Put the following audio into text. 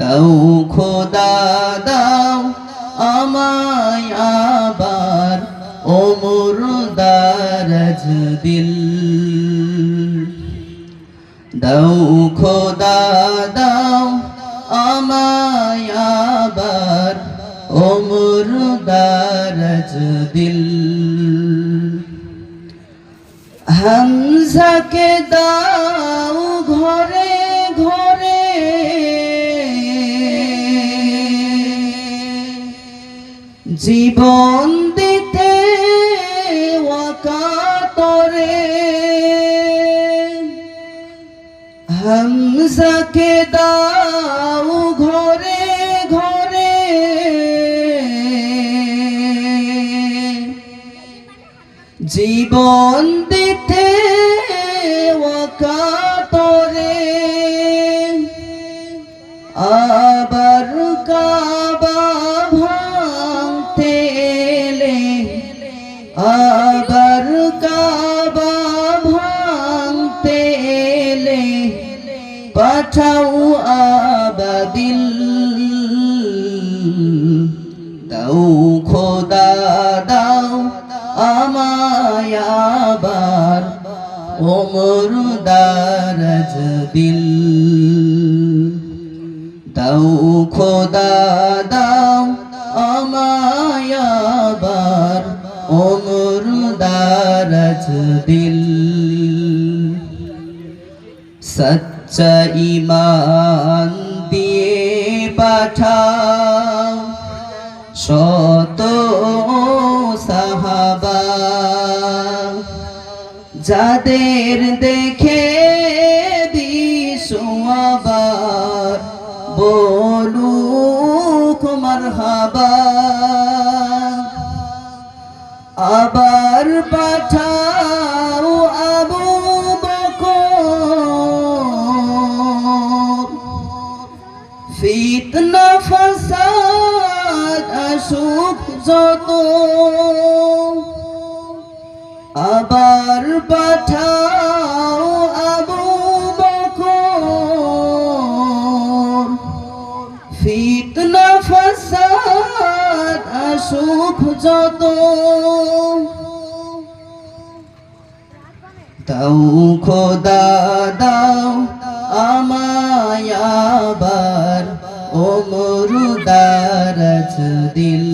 দাও খোদা, দাও আমায় আবার ওমর দারাজ দিল। দাও খোদা, দাও আমায় আবার ওমর দারাজ দিল। হামজাকে দাও ঘরে ঘরে জীবন দিতে ওয়াকাতরে হামজাকে দাও ঘরে ঘরে। জীবন দিতে পাঠাও আবাদিল। দাও খোদা, দাও আমায় আবার ওমর দারাজ দিল। দাও খোদা, দাও আমায় আবার ওমর দারাজ দিল। সচ্চা ইমান দিয়ে পাঠাও। শত সাহাবা যাদের দেখে বিশ্ববার বলুক মারহাবা। আবার পাঠাও যত আবার পাঠাও আবু বকর। ফিতনা ফাসাদ আসুক যত দাও খোদা, দাও আমায় আবার, ওমর দারাজ দিল।